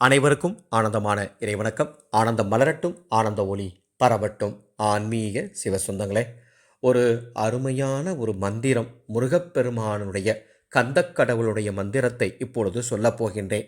அனைவருக்கும் ஆனந்தமான இறைவணக்கம். ஆனந்தம் மலரட்டும் ஆனந்த ஒளி பரவட்டும். ஆன்மீக சிவசுந்தங்களே ஒரு அருமையான ஒரு மந்திரம் முருகப்பெருமானுடைய கந்தக்கடவுளுடைய மந்திரத்தை இப்பொழுது சொல்லப் போகின்றேன்.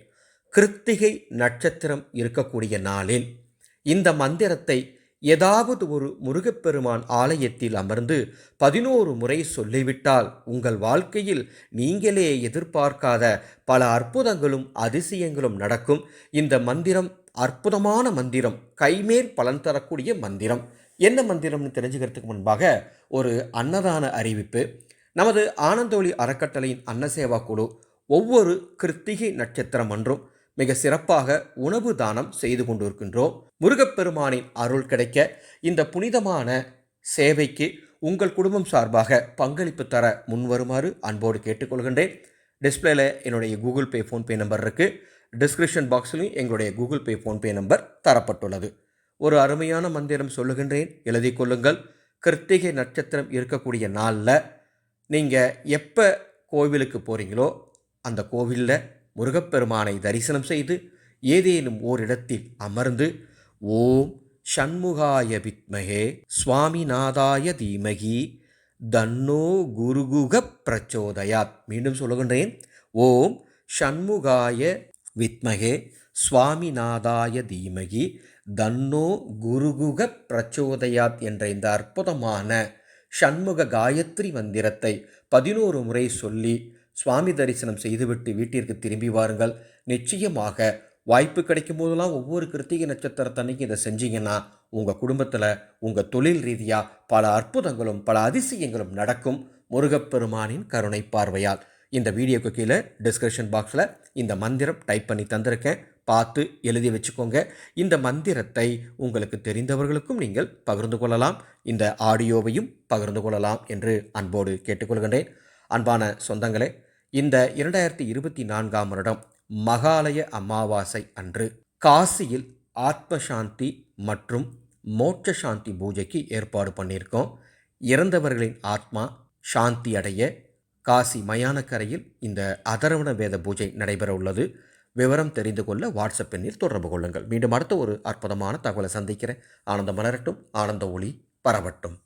கிருத்திகை நட்சத்திரம் இருக்கக்கூடிய நாளில் இந்த மந்திரத்தை ஏதாவது ஒரு முருகப்பெருமான் ஆலயத்தில் அமர்ந்து பதினோரு முறை சொல்லிவிட்டால் உங்கள் வாழ்க்கையில் நீங்களே எதிர்பார்க்காத பல அற்புதங்களும் அதிசயங்களும் நடக்கும். இந்த மந்திரம் அற்புதமான மந்திரம். கைமேல் பலன் தரக்கூடிய மந்திரம். என்ன மந்திரம்னு தெரிஞ்சுக்கிறதுக்கு முன்பாக ஒரு அன்னதான அறிவிப்பு. நமது ஆனந்தோழி அறக்கட்டளையின் அன்னசேவா குழு ஒவ்வொரு கிருத்திகை நட்சத்திரம் அன்றும் மிக சிறப்பாக உணவு தானம் செய்து கொண்டிருக்கின்றோம். முருகப்பெருமானின் அருள் கிடைக்க இந்த புனிதமான சேவைக்கு உங்கள் குடும்பம் சார்பாக பங்களிப்பு தர முன்வருமாறு அன்போடு கேட்டுக்கொள்கின்றேன். டிஸ்பிளேல என்னுடைய கூகுள் பே ஃபோன்பே நம்பர் இருக்குது டிஸ்கிரிப்ஷன் பாக்ஸ்லையும் எங்களுடைய கூகுள் பே ஃபோன்பே நம்பர் தரப்பட்டுள்ளது. ஒரு அருமையான மந்திரம் சொல்லுகின்றேன். எழுதி கொள்ளுங்கள். கிருத்திகை நட்சத்திரம் இருக்கக்கூடிய நாளில் நீங்கள் எப்போ கோவிலுக்கு போகிறீங்களோ அந்த கோவிலில் முருகப்பெருமானை தரிசனம் செய்து ஏதேனும் ஓரிடத்தில் அமர்ந்து ஓம் ஷண்முகாய வித்மகே சுவாமிநாதாய தீமகி தன்னோ குருகுக பிரச்சோதயாத் மீண்டும் சொல்லுகின்றேன். ஓம் ஷண்முகாய வித்மகே சுவாமிநாதாய தீமகி தன்னோ குருகுக பிரச்சோதயாத் என்ற இந்த அற்புதமான ஷண்முக காயத்ரி மந்திரத்தை பதினோரு முறை சொல்லி சுவாமி தரிசனம் செய்துவிட்டு வீட்டிற்கு திரும்பி வாருங்கள். நிச்சயமாக வாய்ப்பு கிடைக்கும் போதெல்லாம் ஒவ்வொரு கிருத்திகை நட்சத்திரத்தன்னைக்கு இதை செஞ்சீங்கன்னா உங்கள் குடும்பத்தில் உங்கள் தொழில் ரீதியாக பல அற்புதங்களும் பல அதிசயங்களும் நடக்கும். முருகப்பெருமானின் கருணை பார்வையால். இந்த வீடியோக்கு கீழே டிஸ்கிரிப்ஷன் பாக்ஸில் இந்த மந்திரம் டைப் பண்ணி தந்திருக்கேன். பார்த்து எழுதி வச்சுக்கோங்க. இந்த மந்திரத்தை உங்களுக்கு தெரிந்தவர்களுக்கும் நீங்கள் பகிர்ந்து கொள்ளலாம். இந்த ஆடியோவையும் பகிர்ந்து கொள்ளலாம் என்று அன்போடு கேட்டுக்கொள்கின்றேன். அன்பான சொந்தங்களே இந்த இரண்டாயிரத்தி இருபத்தி நான்காம் வருடம் மகாலய அமாவாசை அன்று காசியில் ஆத்ம சாந்தி மற்றும் மோட்ச சாந்தி பூஜைக்கு ஏற்பாடு பண்ணியிருக்கோம். இறந்தவர்களின் ஆத்மா சாந்தி அடைய காசி மயானக்கரையில் இந்த அதரவண வேத பூஜை நடைபெற உள்ளது. விவரம் தெரிந்து கொள்ள வாட்ஸ்அப் எண்ணில் தொடர்பு கொள்ளுங்கள். மீண்டும் அடுத்த ஒரு அற்புதமான தகவலை சந்திக்கிறேன். ஆனந்தம் மலரட்டும் ஆனந்த ஒளி பரவட்டும்.